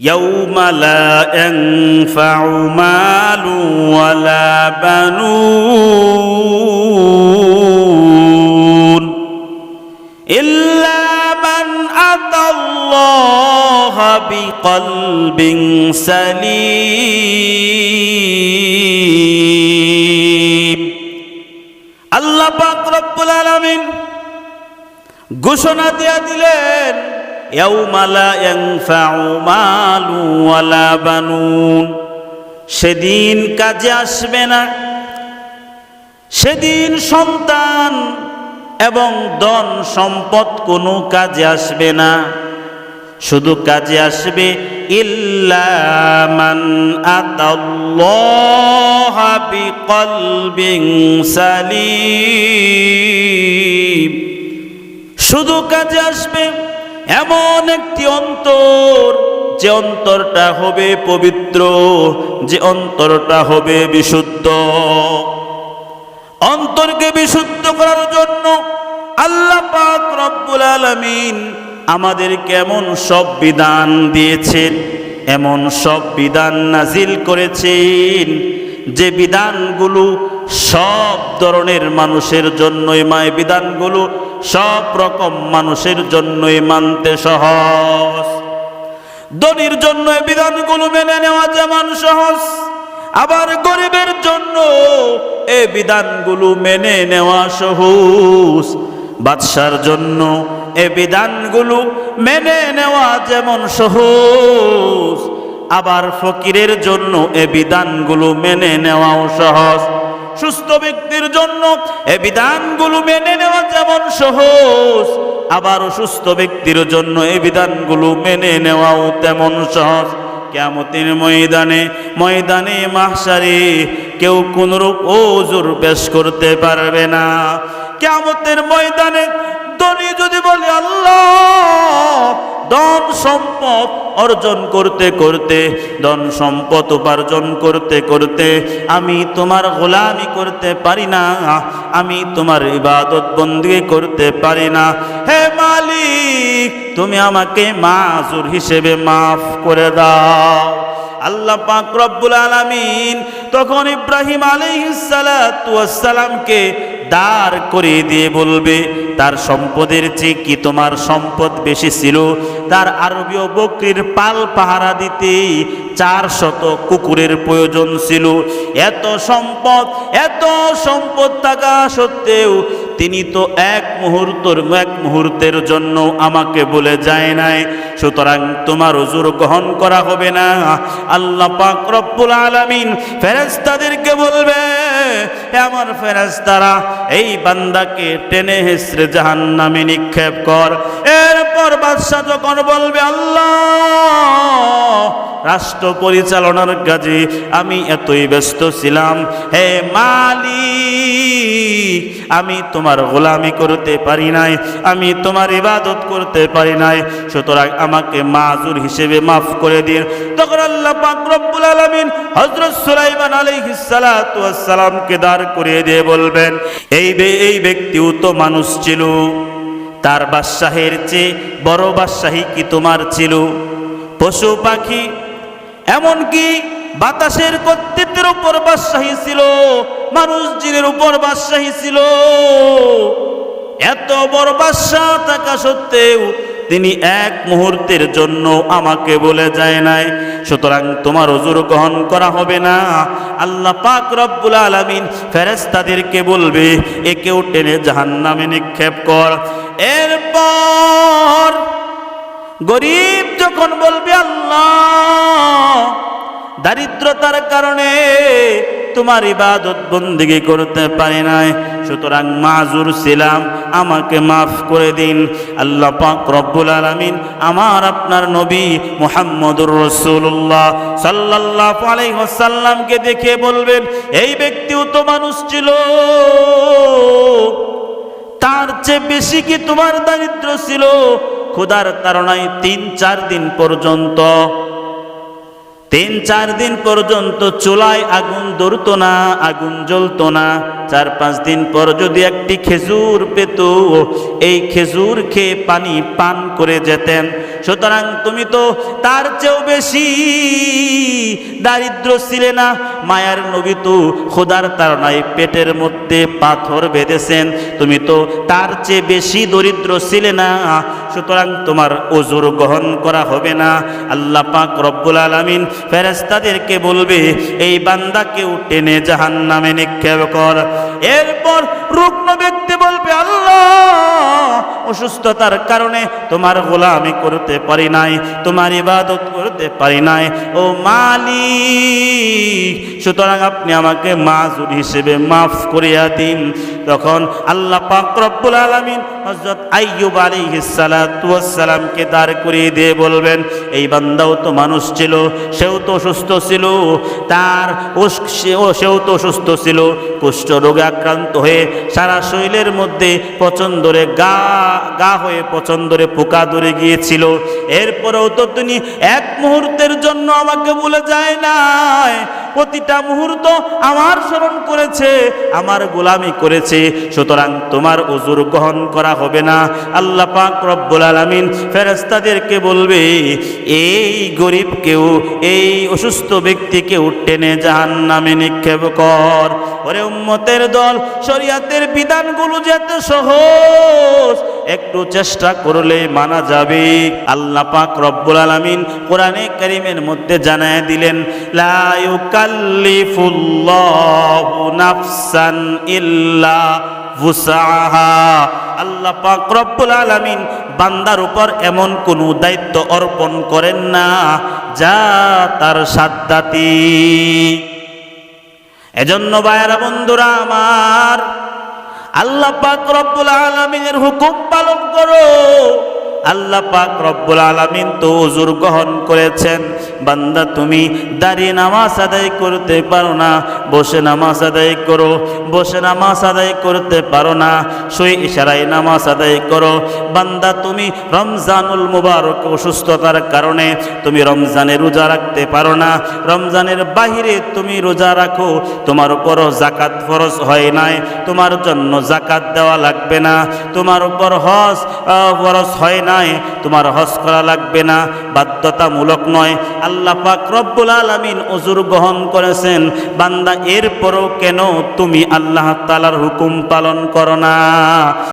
يوم لا ينفع مال ولا بنون إلا من أتى الله بقلب سليم আল্লাহ পাক রব্বুল আলামিন ঘোষণা দিয়া দিলেন সেদিন কাজে আসবে না। সেদিন সন্তান এবং ধন সম্পদ কোনো কাজে আসবে না। শুধু কাজে আসবে ইল্লামান সালিম। শুধু কাজে আসবে এমন একটি অন্তর, যে অন্তরটা হবে পবিত্র, যে অন্তরটা হবে বিশুদ্ধ। অন্তরকে বিশুদ্ধ করার জন্য আল্লাহ পাক রব্বুল আলামিন আমাদের কেমন সব বিধান দিয়েছেন, এমন সব বিধান নাজিল করেছেন, যে বিধানগুলো সব ধরনের মানুষের জন্যই মায়। বিধানগুলো সব রকম মানুষের জন্যই মানতে সহজ। ধনির জন্য বিধানগুলো মেনে নেওয়া যেমন সহজ, আবার গরিবের জন্য এ বিধানগুলো মেনে নেওয়া সহজ। বাদশার জন্য এ বিধানগুলো মেনে নেওয়া যেমন সহজ, আবার ফকিরের জন্য এ বিধানগুলো মেনে নেওয়াও সহজ। সুস্থ ব্যক্তির জন্য এ বিধানগুলো মেনে নেওয়া যেমন সহজ আবার অসুস্থ ব্যক্তির জন্য এই বিধানগুলো মেনে নেওয়াও তেমন সহজ। কেমতির ময়দানে ময়দানে মাহসারে কেউ কোনরূপ ওজুর পেশ করতে পারবে না। কেমতের ময়দানে ধনী যদি বলে, আল্লাহ ধন সম্পদ অর্জন করতে করতে, ধন সম্পদ উপার্জন করতে করতে, আমি তোমার গোলামি করতে পারি না, আমি তোমার ইবাদত বন্দি করতে পারি না। হে মালিক, তুমি আমাকে মাজুর হিসেবে মাফ করে দাও। আল্লাহ পাক রব্বুল আলামিন তখন ইব্রাহিম আলাইহিসসালামকে দাঁড় করিয়ে দিয়ে বলবে, তার সম্পদের চেয়ে কি তোমার সম্পদ বেশি ছিল? তার আরবীয় বকরির পাল পাহারা দিতেই চার শত কুকুরের প্রয়োজন ছিল। এত সম্পদ এত সম্পদ থাকা সত্ত্বেও তিনি তো এক মুহূর্তর, এক মুহূর্তের জন্য আমাকে বলে যায় নাই, সুতরাং তোমার ওজুর গ্রহণ করা হবে না। আল্লাহ পাক রব্বুল আলামিন ফেরেশতাদেরকে বলবে আমার ফেরেশতারা, এই বান্দাকে টেনে হেসরে জাহান্নামে নিক্ষেপ কর। এরপর বাদশাহ যখন বলবে, আল্লাহ, রাষ্ট্র পরিচালনার কাজে আমি এতই ব্যস্ত ছিলাম। হে মালিক আমি তোমার গোলামি করতে পারি নাই, আমি তোমার ইবাদত করতে পারি নাই। সুতরাং আমাকে মাজুর হিসেবে মাফ করে দিন। তখন আল্লাহ পাক রব্বুল আলামিন হযরত সুলাইমান আলাইহিস সালাতু দাঁড় করিয়ে দিয়ে বলবেন, এই এই ব্যক্তিও তো মানুষ ছিল, তার বাদশাহের চেয়ে বড় বাদশাহী কি তোমার ছিল? পশু পাখি এমনকি বাতাসের কর্তৃত্বের উপর বাদশাহী ছিল, মানুষ জিনের উপর বাদশাহী ছিল। এত বড় বাদশাহ থাকা সত্ত্বেও তিনি এক মুহূর্তের জন্য আমাকে বলে যায় নাই, সুতরাং তোমার ওজুর গ্রহণ করা হবে না। আল্লাহ পাক রব্বুল আলামিন ফেরেশতাদেরকে বলবে, একেও টেনে জাহান্নামে নিক্ষেপ কর। এরপর গরিব যখন বলবে, আল্লাহ দারিদ্রতার কারণে তোমার ইবাদত বন্দিগি করতে পারি নাই। সুতরাং মাজুর ছিলাম, আমাকে মাফ করে দিন। আল্লাহ পাক রব্বুল আলামিন আমার আপনার নবী মুহাম্মদুর রাসূলুল্লাহ সাল্লাল্লাহু আলাইহি ওয়াসাল্লামকে দেখে বলবেন, এই ব্যক্তিও তো মানুষ ছিল। তার চেয়ে বেশি কি তোমার দারিদ্র ছিল? ক্ষুধার তাড়নায় তিন চার দিন পর্যন্ত তিন, চার দিন পর্যন্ত চুলায় আগুন ধরত না, আগুন জ্বলত না। চার, পাঁচ দিন পর যদি একটি খেজুর পেত, এই খেজুর খেয়ে পানি পান করে যেতেন। সুতরাং তুমি তো তার চেয়েও বেশি দারিদ্র ছিলে না। মায়ার নবী তো খোদার তারনায় পেটের মধ্যে পাথর বেঁধেছেন। তুমি তো তার চেয়ে বেশি দরিদ্র ছিলে না। সুতরাং তোমার ওজোর গ্রহণ করা হবে না। আল্লাহ পাক রব্বুল আলামিন ফেরেস্তাদেরকে বলবে, এই বান্দাকেও টেনে জাহান নামে নিক্ষেপ কর। এরপর আল্লাহ অসুস্থতার কারণে তোমার গোলামি করতে পারি নাই, তোমার ইবাদত করতে পারি নাই। ও মালি সুতরাং আপনি আমাকে মাজুর হিসেবে মাফ করিয়া দিন। তখন আল্লাহ পাক রব্বুল আলামিন হযরত আইয়ুব আলাইহিস সালাতু দাঁড় করিয়ে দিয়ে বলবেন, এই বান্দাও তো মানুষ ছিল, সেও তো অসুস্থ ছিল, তার সেও তো অসুস্থ ছিল, কুষ্ঠ রোগে আক্রান্ত হয়ে সারা শরীরের মধ্যে পছন্দরে গা গা হয়ে পছন্দরে পোকা ধরে গিয়েছিল। এরপরেও তো তিনি এক মুহূর্তের জন্য আমাকে বলে যায় নাই। প্রতিটা মুহূর্ত আমার স্মরণ করেছে, আমার গোলামি করেছে, সুতরাং তোমার উজুর গ্রহণ করা হবে না। আল্লাহ পাক রব্বুল আলামিন ফেরেশতাদেরকে বলবে, এই গরিবকেও এই অসুস্থ ব্যক্তিকেও টেনে জাহান্নামে নিক্ষেপ কর। ওরে উম্মতের দল, শরিয়াতের বিধানগুলো যেতে সহজ একটু চেষ্টা করলে মানা যাবে। আল্লাহ পাক রব্বুল আলামিন কোরআনে করিমের মধ্যে জানায় দিলেন নাফসান ইল্লা আল্লাহ পাক রব্বুল আলামিন বান্দার উপর এমন কোনো দায়িত্ব অর্পণ করেন না, যা তার সাধ্যাতি এজন্য বায়রা বন্ধুরা আমার আল্লাহ পাক রব্বুল আলামিনের হুকুম পালন করো। আল্লাহ পাক রব্বুল আলামিন তো উজুর গ্রহণ করেছেন। বান্দা, তুমি দাঁড়িয়ে নামাজ আদায় করতে পারো না, বসে নামাজ আদায় করো, বসে নামাজ আদায় করতে পারো না সই ইশারায় নামাজ আদায় করো। বান্দা, তুমি রমজানুল মুবারক অসুস্থতার কারণে তুমি রমজানে রোজা রাখতে পারো না, রমজানের বাহিরে তুমি রোজা রাখো, তোমার উপর জাকাত ফরজ হয় নাই, তোমার জন্য জাকাত দেওয়া লাগবে না, তোমার উপর হজ ফরজ হয় নাই, তোমার হজ করা লাগবে না, বাধ্যতামূলক নয় আল্লাহ পাক রব্বুল আলামিন অজুর গ্রহণ করেছেন। বান্দা এরপরও কেন তুমি আল্লাহ তালার হুকুম পালন করো না?